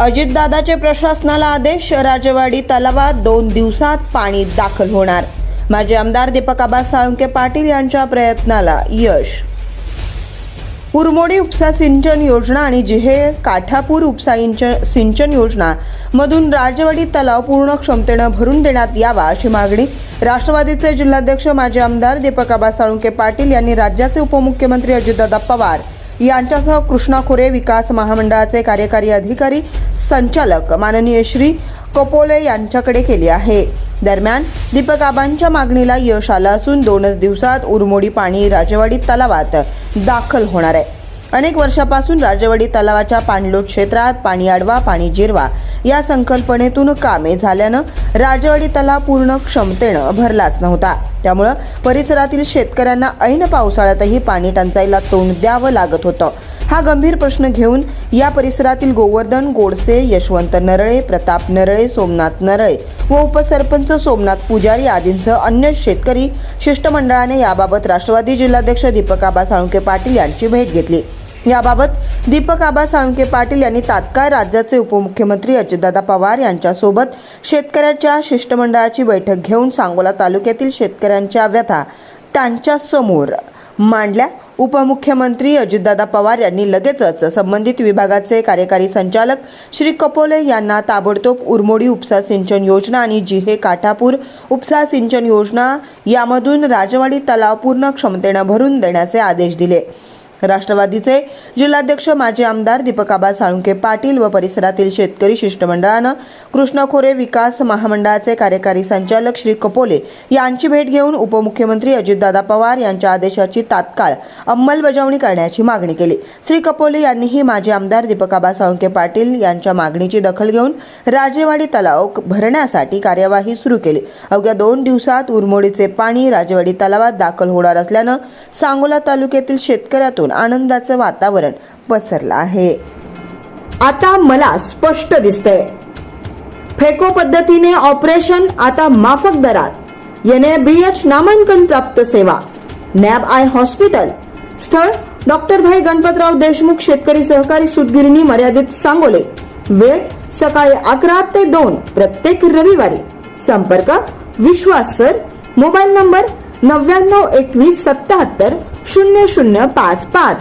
अजितदादाचे प्रशासनाला आदेश राजवाडी तलावात दोन दिवसात पाणी दाखल होणार. माजी आमदार दीपक आबा साळुंके पाटील यांच्या प्रयत्नाला यश. उरमोडी उपसा सिंचन योजना आणि जिहे काठापूर उपसा सिंचन योजना मधून राजवाडी तलाव पूर्ण क्षमतेनं भरून देण्यात यावा अशी मागणी राष्ट्रवादीचे जिल्हाध्यक्ष माजी आमदार दीपक आबा साळुंके पाटील यांनी राज्याचे उपमुख्यमंत्री अजितदादा पवार यांच्यासह कृष्णा खोरे विकास महामंडळाचे कार्यकारी अधिकारी संचालक माननीय श्री कपोले यांच्याकडे केली आहे. दरम्यान दीपक आबांच्या मागणीला यश आलं असून दोनच दिवसात उरमोडी पाणी राजवाडी तलावात दाखल होणार आहे. अनेक वर्षापासून राजवाडी तलावाच्या पाणलोट क्षेत्रात पाणी अडवा पाणी जिरवा या संकल्पनेतून कामे झाल्यानं राजवाडी तलाव पूर्ण क्षमतेनं भरलाच नव्हता. त्यामुळं परिसरातील शेतकऱ्यांना ऐन पावसाळ्यातही पाणी टंचाईला तोंड द्यावं लागत होतं. हा गंभीर प्रश्न घेऊन या परिसरातील गोवर्धन गोडसे यशवंत नरळे प्रताप नरळे सोमनाथ नरळे व उपसरपंच सोमनाथ पुजारी आदींसह अन्य शेतकरी शिष्टमंडळाने याबाबत राष्ट्रवादी जिल्हाध्यक्ष दीपक आबा साळुंके पाटील यांची भेट घेतली. याबाबत दीपक आबा साळुंके पाटील यांनी तात्काळ राज्याचे उपमुख्यमंत्री अजितदादा पवार यांच्यासोबत शेतकऱ्याच्या शिष्टमंडळाची बैठक घेऊन सांगोला तालुक्यातील शेतकऱ्यांच्या व्यथा त्यांच्यासमोर मांडल्या. उपमुख्यमंत्री अजितदादा पवार यांनी लगेचच संबंधित विभागाचे कार्यकारी संचालक श्री कपोले यांना ताबडतोब उरमोडी उपसा सिंचन योजना आणि जिहे काठापूर उपसा सिंचन योजना यामधून राजवाडी तलाव पूर्ण क्षमतेनं भरून देण्याचे आदेश दिले. राष्ट्रवादीचे जिल्हाध्यक्ष माजी आमदार दीपक आबा साळुंके पाटील व परिसरातील शेतकरी शिष्टमंडळानं कृष्ण खोरे विकास महामंडळाचे कार्यकारी संचालक श्री कपोले यांची भेट घेऊन उपमुख्यमंत्री अजितदादा पवार यांच्या आदेशाची तात्काळ अंमलबजावणी करण्याची मागणी केली. श्री कपोले यांनीही माजी आमदार दीपक आबा साळुंके पाटील यांच्या मागणीची दखल घेऊन राजेवाडी तलाव भरण्यासाठी कार्यवाही सुरू केली. अवघ्या दोन दिवसात उरमोडीचे पाणी राजेवाडी तलावात दाखल होणार असल्यानं सांगोला तालुक्यातील शेतकऱ्यातून आनंदाचं वातावरण पसरलं आहे. आता मला स्पष्ट दिसतंय. फेको पद्धतीने ऑपरेशन आता माफक दरात. एन बी एच नामांकन प्राप्त सेवा. NAB eye hospital. स्थळ डॉक्टर भाई गणपतराव देशमुख शेतकरी सहकारी सुतगिरणी मर्यादित सांगोले. वेळ सकाळी अकरा ते दोन प्रत्येक रविवारी. संपर्क विश्वास सर. मोबाईल नंबर नव्याण्णव एकवीस सत्याहत्तर शून्य शून्य पाच पाच.